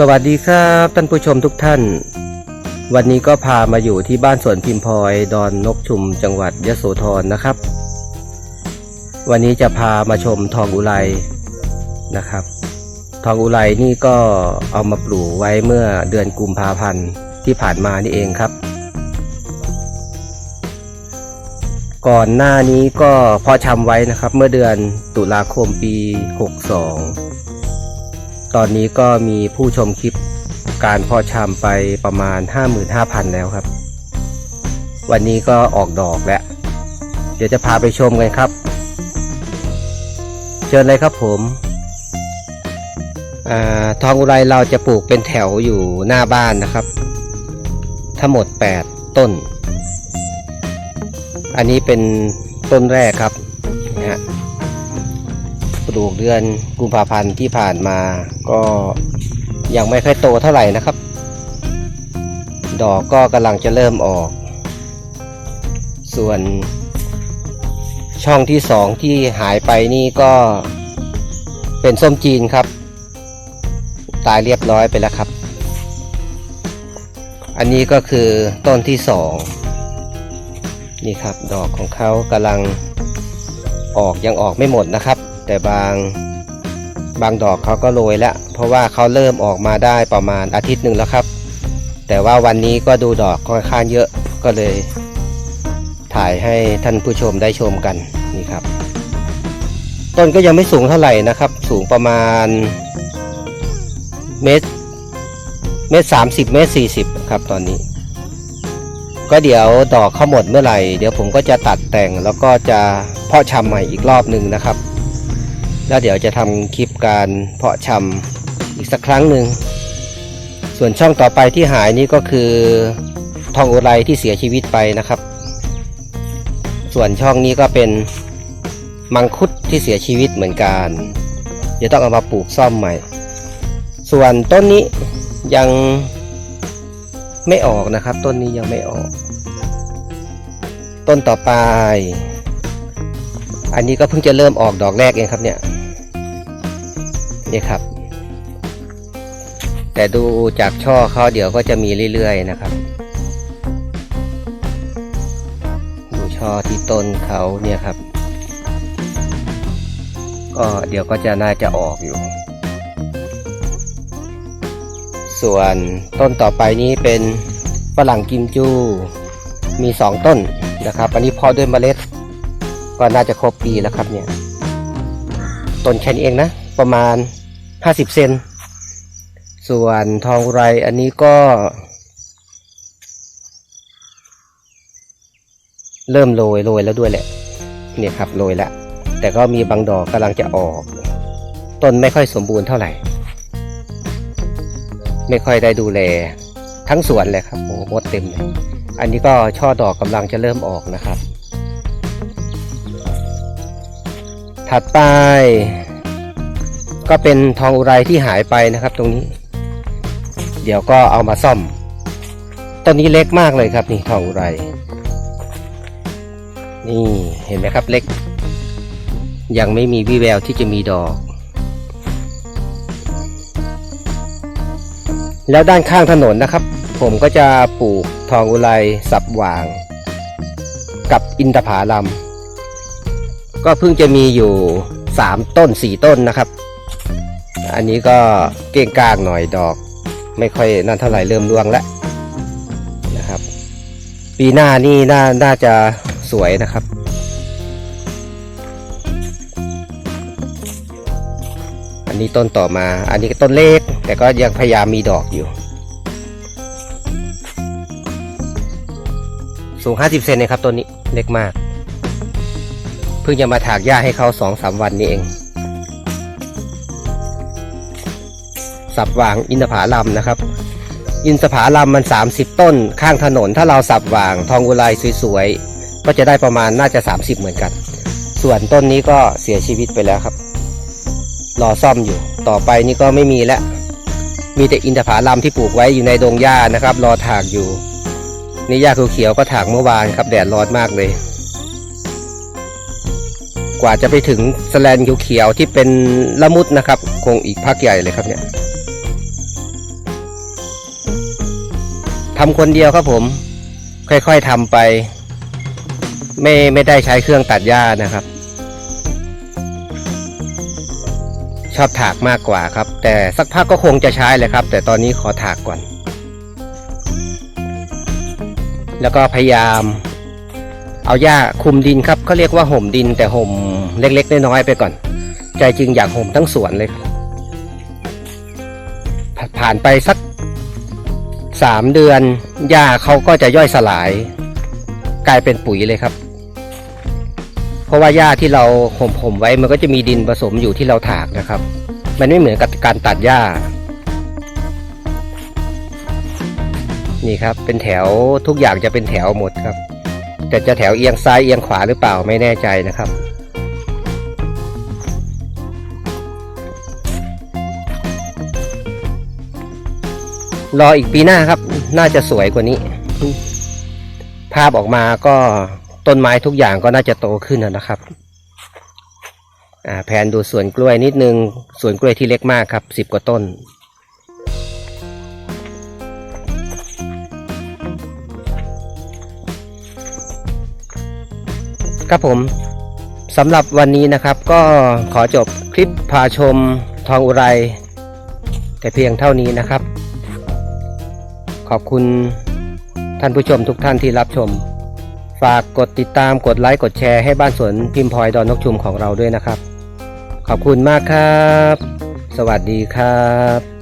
สวัสดีครับท่านผู้ชมทุกท่าน วันนี้ก็พามาอยู่ที่บ้านสวนพิมพลอยดอนนกชุมจังหวัดยโสธรนะครับ วันนี้จะพามาชมทองอุไรนะครับ ทองอุไรนี่ก็เอามาปลูกไว้เมื่อเดือนกุมภาพันธ์ที่ผ่านมานี่เองครับ ก่อนหน้านี้ก็พาะชำไว้นะครับ เมื่อเดือนตุลาคมปี 62 ตอนนี้ก็มีผู้ชมคลิปการพาะชำไปประมาณ 55,000 แล้วครับ วันนี้ก็ออกดอกแล้ว เดี๋ยวจะพาไปชมกันครับ เชิญเลยครับผมอทองอุไรเราจะปลูกเป็นแถวอยู่หน้าบ้านนะครับ ทั้งหมด 8 ต้น อันนี้เป็นต้นแรกครับ ปลูกเดือนกุมภาพันธ์ที่ผ่านมาก็ยังไม่ค่อยโตเท่าไหร่นะครับ ดอกก็กำลังจะเริ่มออก ส่วน ช่องที่สองที่หายไปนี่ก็เป็นส้มจีนครับ ตายเรียบร้อยไปแล้วครับ อันนี้ก็คือต้นที่สองนี่ครับดอกของเขากำลังออกยังออกไม่หมดนะครับ แต่บางบางดอกเขาก็โรยแล้ว เพราะว่าเขาเริ่มออกมาได้ประมาณอาทิตย์หนึ่งแล้วครับ แต่ว่าวันนี้ก็ดูดอกค่อนข้างเยอะก็เลย ถ่ายให้ท่านผู้ชมได้ชมกันนี่ครับ ต้นก็ยังไม่สูงเท่าไหร่นะครับ สูงประมาณเมตรเมตรสามสิบเมตรสี่สิบครับตอนนี้ ก็เดี๋ยวดอกเข้าหมดเมื่อไหร่ เดี๋ยวผมก็จะตัดแต่งแล้วก็จะเพาะชำใหม่อีกรอบหนึ่งนะครับ แล้วเดี๋ยวจะทำคลิปการเพาะชำอีกสักครั้งหนึ่ง ส่วนช่องต่อไปที่หายนี่ก็คือทองอุไรที่เสียชีวิตไปนะครับ ส่วนช่องนี้ก็เป็นมังคุดที่เสียชีวิตเหมือนกันเดี๋ยวต้องเอามาปลูกซ่อมใหม่ ส่วนต้นนี้ยังไม่ออกนะครับ ต้นนี้ยังไม่ออก ต้นต่อไป อันนี้ก็เพิ่งจะเริ่มออกดอกแรกเองครับเนี่ย นี่ครับ แต่ดูจากช่อเขาเดี๋ยวก็จะมีเรื่อยๆนะครับ ดูช่อที่ต้นเขาเนี่ยครับ ก็เดี๋ยวก็จะน่าจะออกอยู่ ส่วนต้นต่อไปนี้เป็นฝรั่งกิมจู มีสองต้นนะครับ อันนี้เพอด้วยเมล็ด ก็น่าจะครบปีแล้วครับเนี่ย ต้นแค่นี้เองนะ ประมาณ 50เซน ส่วนทองไรอันนี้ก็ เริ่มโรยโรยแล้วด้วยแหละ เนี่ยครับโรยแล้ว แต่ก็มีบางดอกกำลังจะออก ต้นไม่ค่อยสมบูรณ์เท่าไหร่ ไม่ค่อยได้ดูแล ทั้งสวนเลยครับโอ้โหมดเต็มเลย อันนี้ก็ช่อดอกกำลังจะเริ่มออกนะครับ ถัดไป ก็เป็นทองอุไรที่หายไปนะครับ ตรงนี้ เดี๋ยวก็เอามาซ่อม ต้นนี้เล็กมากเลยครับ นี่ทองอุไร นี่เห็นไหมครับเล็ก ยังไม่มีวี่แววที่จะมีดอก แล้วด้านข้างถนนนะครับ ผมก็จะปลูกทองอุไรสับหว่าง กับอินทผาลัมก็เพิ่งจะมีอยู่ 3 ต้น 4 ต้นนะครับ อันนี้ก็เก้งกลางหน่อยดอก ไม่ค่อยนั่นเท่าไหร่เริ่มร่วงแล้วนะครับ ปีหน้านี่น่าน่าจะสวยนะครับ อันนี้ต้นต่อมา อันนี้ต้นเล็ก แต่ก็ยังพยายามมีดอกอยู่ สูง 50 เซนนะครับต้นนี้เล็กมาก เพิ่งจะมาถากหญ้าให้เขาสองสามวันนี้เอง สับวางอินทผาลัมนะครับ อินทผาลัมมัน 30 ต้นข้างถนน ถ้าเราสับวางทองอุไรสวยๆ ก็จะได้ประมาณน่าจะ 30 เหมือนกัน ส่วนต้นนี้ก็เสียชีวิตไปแล้วครับ รอซ่อมอยู่ ต่อไปนี่ก็ไม่มีแล้ว มีแต่อินทผาลัมที่ปลูกไว้อยู่ในดงหญ้านะครับ รอถากอยู่ นี่หญ้าเขียวๆก็ถากเมื่อวานครับแดดร้อนมากเลยกว่าจะไปถึงสแลนเขียวๆที่เป็นละมุดนะครับ คงอีกพักใหญ่เลยครับเนี่ย ทำคนเดียวครับผม ค่อยๆทำไป ไม่ไม่ได้ใช้เครื่องตัดหญ้านะครับ ชอบถากมากกว่าครับ แต่สักพักก็คงจะใช้เลยครับ แต่ตอนนี้ขอถากก่อน แล้วก็พยายาม เอาหญ้าคุมดินครับเขาเรียกว่าห่มดินแต่ห่มเล็กๆน้อยๆไปก่อน ใจจริงอยากห่มทั้งสวนเลยครับผ่านไปสัก สามเดือนหญ้าเขาก็จะย่อยสลาย กลายเป็นปุ๋ยเลยครับ เพราะว่าหญ้าที่เราห่มห่มไว้มันก็จะมีดินผสมอยู่ที่เราถากนะครับ มันไม่เหมือนกับการตัดหญ้า นี่ครับเป็นแถวทุกอย่างจะเป็นแถวหมดครับ แต่จะแถวเอียงซ้ายเอียงขวาหรือเปล่าไม่แน่ใจนะครับ รออีกปีหน้าครับ น่าจะสวยกว่านี้ ภาพออกมาก็ต้นไม้ทุกอย่างก็น่าจะโตขึ้นนะครับแผนดูสวนกล้วยนิดนึงสวนกล้วยที่เล็กมากครับสิบกว่าต้น ครับผมสำหรับวันนี้นะครับ ก็ขอจบคลิปพาชมทองอุไร แต่เพียงเท่านี้นะครับ ขอบคุณท่านผู้ชมทุกท่านที่รับชม ฝากกดติดตามกดไลค์กดแชร์ให้บ้านสวนพิมพ์พลอยดอนนกชุมของเราด้วยนะครับ ขอบคุณมากครับ สวัสดีครับ